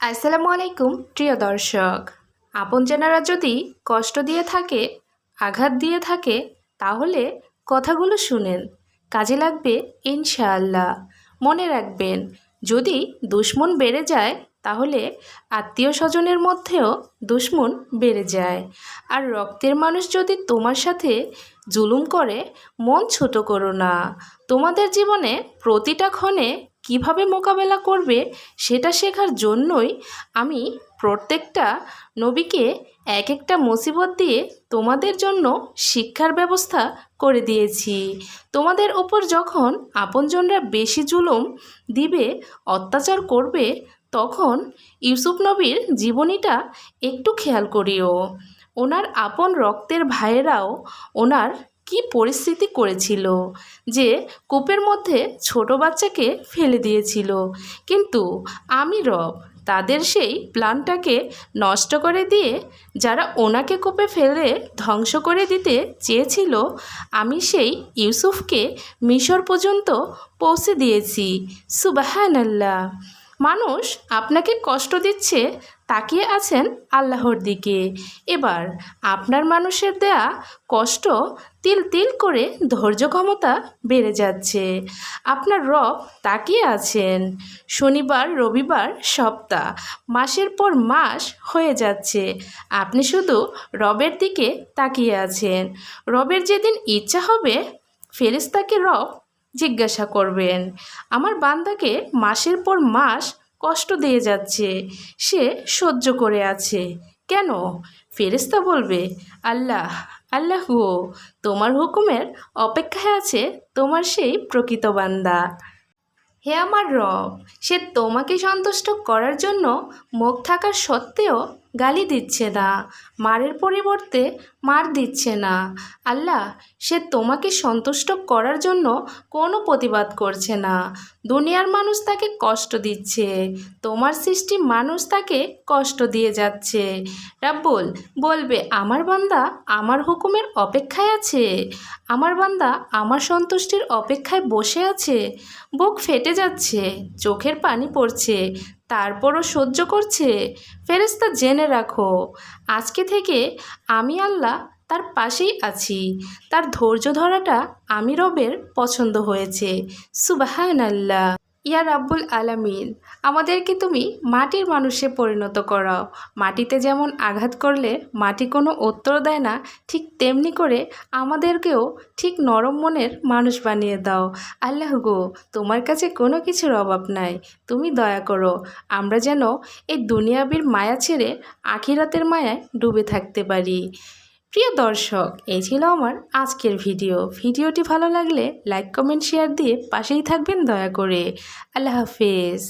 আসসালামু আলাইকুম, প্রিয় দর্শক। আপনজনেরা যদি কষ্ট দিয়ে থাকে, আঘাত দিয়ে থাকে, তাহলে কথাগুলো শুনেন। কাজে লাগবে ইনশাআল্লাহ। মনে রাখবেন, যদি দুশ্মন বেড়ে যায়, তাহলে আত্মীয় স্বজনের মধ্যেও দুশ্মন বেড়ে যায়। আর রক্তের মানুষ যদি তোমার সাথে জুলুম করে, মন ছোট করো না। তোমাদের জীবনে প্রতিটা ক্ষণে কীভাবে মোকাবেলা করবে সেটা শেখার জন্যই আমি প্রত্যেকটা নবীকে এক একটা মুসিবত দিয়ে তোমাদের জন্য শিক্ষার ব্যবস্থা করে দিয়েছি। তোমাদের ওপর যখন আপনজনরা বেশি জুলুম দিবে, অত্যাচার করবে, তখন ইউসুফ নবীর জীবনীটা একটু খেয়াল করিও। ওনার আপন রক্তের ভাইয়েরাও ওনার কি পরিস্থিতি করেছিল? যে কূপের মধ্যে ছোট বাচ্চাকে ফেলে দিয়েছিল। কিন্তু আমি রব, তাদের সেই প্ল্যানটাকে নষ্ট করে দিয়ে যারা ওনাকে কূপে ফেলে ধ্বংস করে দিতে চেয়েছিল, আমি সেই ইউসুফকে মিশর পর্যন্ত পৌঁছে দিয়েছি। সুবাহান আল্লাহ মানুষ আপনাকে কষ্ট দিচ্ছে তাকিয়ে আছেন আল্লাহর দিকে। এবার আপনার মানুষের দেয়া কষ্ট তিল তিল করে ধৈর্য ক্ষমতা বেড়ে যাচ্ছে। আপনার রব তাকিয়ে আছেন। শনিবার, রবিবার সপ্তাহ, মাসের পর মাস হয়ে যাচ্ছে। আপনি শুধু রবের দিকে তাকিয়ে আছেন। রবের যেদিন ইচ্ছা হবে ফেরেস্তাকে রব জিজ্ঞাসা করবেন, আমার বান্দাকে মাসের পর মাস কষ্ট দিয়ে যাচ্ছে, সে সহ্য করে আছে। কেন? ফেরেস্তা বলবে, আল্লাহ আল্লাহ গো, তোমার হুকুমের অপেক্ষায় আছে তোমার সেই প্রকৃত বান্দা। হে আমার রব, সে তোমাকে সন্তুষ্ট করার জন্য মুখ থাকার সত্ত্বেও গালি দিচ্ছে না, মারের পরিবর্তে মার দিচ্ছে না। আল্লাহ, সে তোমাকে সন্তুষ্ট করার জন্য কোনো প্রতিবাদ করছে না। দুনিয়ার মানুষ তাকে কষ্ট দিচ্ছে, তোমার সৃষ্টি মানুষ তাকে কষ্ট দিয়ে যাচ্ছে। রাব্বুল বলবে, আমার বান্দা আমার হুকুমের অপেক্ষায় আছে, আমার বান্দা আমার সন্তুষ্টির অপেক্ষায় বসে আছে। বুক ফেটে যাচ্ছে, চোখের পানি পড়ছে তারপরও সহ্য করছে? ফেরেস্তা জেনে রাখো, আজকে থেকে আমি আল্লাহ তার পাশেই আছি। তার ধৈর্য ধরাটা আমি রবের পছন্দ হয়েছে। সুবাহান আল্লাহ ইয়া রাব্বুল আলামিন, আমাদেরকে তুমি মাটির মানুষে পরিণত করাও। মাটিতে যেমন আঘাত করলে মাটি কোনো উত্তর দেয় না, ঠিক তেমনি করে আমাদেরকেও ঠিক নরম মনের মানুষ বানিয়ে দাও। আল্লাহ গো, তোমার কাছে কোনো কিছুর অভাব নাই, তুমি দয়া করো। আমরা যেন এই দুনিয়াবির মায়া ছেড়ে আখিরাতের মায়ায় ডুবে থাকতে পারি। প্রিয় দর্শক, এই ছিল আমার আজকের ভিডিও। ভিডিওটি ভালো লাগলে লাইক, কমেন্ট, শেয়ার দিয়ে পাশেই থাকবেন দয়া করে। আল্লাহ হাফেজ।